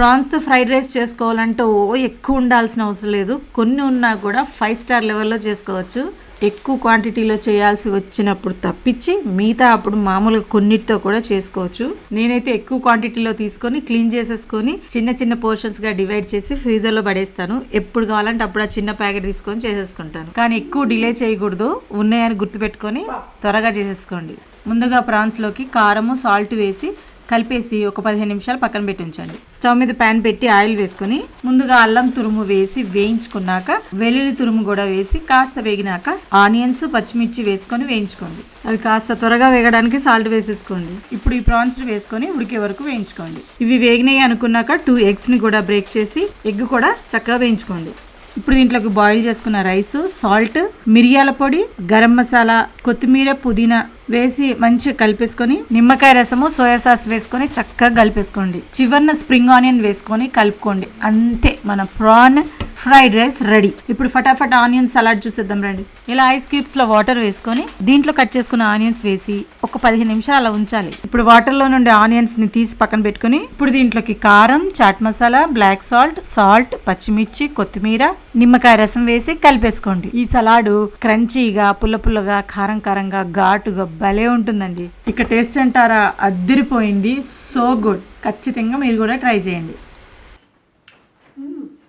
ప్రాన్స్తో fried rice చేసుకోవాలంటే ఓ ఎక్కువ ఉండాల్సిన అవసరం లేదు. కొన్ని ఉన్నా కూడా ఫైవ్ స్టార్ లెవెల్లో చేసుకోవచ్చు. ఎక్కువ క్వాంటిటీలో చేయాల్సి వచ్చినప్పుడు తప్పించి మిగతా అప్పుడు మామూలుగా కొన్నిటితో కూడా చేసుకోవచ్చు. నేనైతే ఎక్కువ క్వాంటిటీలో తీసుకొని క్లీన్ చేసేసుకొని చిన్న చిన్న పోర్షన్స్గా డివైడ్ చేసి ఫ్రీజర్లో పడేస్తాను. ఎప్పుడు కావాలంటే అప్పుడు ఆ చిన్న ప్యాకెట్ తీసుకొని చేసేసుకుంటాను. కానీ ఎక్కువ డిలే చేయకూడదు. ఉన్నాయని గుర్తుపెట్టుకొని త్వరగా చేసేసుకోండి. ముందుగా ప్రాన్స్లోకి కారము సాల్ట్ వేసి కలిపేసి ఒక పదిహేను నిమిషాలు పక్కన పెట్టి ఉంచండి స్టవ్ మీద ప్యాన్ పెట్టి ఆయిల్ వేసుకొని ముందుగా అల్లం తురుము వేసి వేయించుకున్నాక వెల్లుల్లి తురుము కూడా వేసి కాస్త వేగినాక ఆనియన్స్ పచ్చిమిర్చి వేసుకొని వేయించుకోండి. అవి కాస్త త్వరగా వేగడానికి సాల్ట్ వేసేసుకోండి. ఇప్పుడు ఈ ప్రాన్స్ వేసుకొని ఉడికే వరకు వేయించుకోండి. ఇవి వేగినాయి అనుకున్నాక టూ ఎగ్స్ని కూడా బ్రేక్ చేసి ఎగ్ కూడా చక్కగా వేయించుకోండి. ఇప్పుడు దీంట్లోకి బాయిల్ చేసుకున్న రైస్ సాల్ట్ మిరియాల పొడి గరం మసాలా కొత్తిమీర పుదీనా వేసి మంచిగా కలిపేసుకొని నిమ్మకాయ రసము సోయా సాస్ వేసుకొని చక్కగా కలిపేసుకోండి. చివరిన స్ప్రింగ్ ఆనియన్ వేసుకొని కలుపుకోండి. అంతే మన ప్రాన్ ఫ్రైడ్ రైస్ రెడీ. ఇప్పుడు ఫటాఫట్ ఆనియన్ సలాడ్ చూసేద్దాం రండి. ఇలా ఐస్ క్యూబ్స్లో వాటర్ వేసుకొని దీంట్లో కట్ చేసుకున్న ఆనియన్స్ వేసి ఒక పదిహేను నిమిషాలు అలా ఉంచాలి. ఇప్పుడు వాటర్లో నుండి ఆనియన్స్ని తీసి పక్కన పెట్టుకొని ఇప్పుడు దీంట్లోకి కారం chaat masala black salt salt పచ్చిమిర్చి కొత్తిమీర నిమ్మకాయ రసం వేసి కలిపేసుకోండి. ఈ సలాడు క్రంచీగా పుల్ల పుల్లగా కారం కారంగా ఘాటుగా భలే ఉంటుందండి. ఇక టేస్ట్ అంటారా? అద్దిరిపోయింది. So good. ఖచ్చితంగా మీరు కూడా ట్రై చేయండి.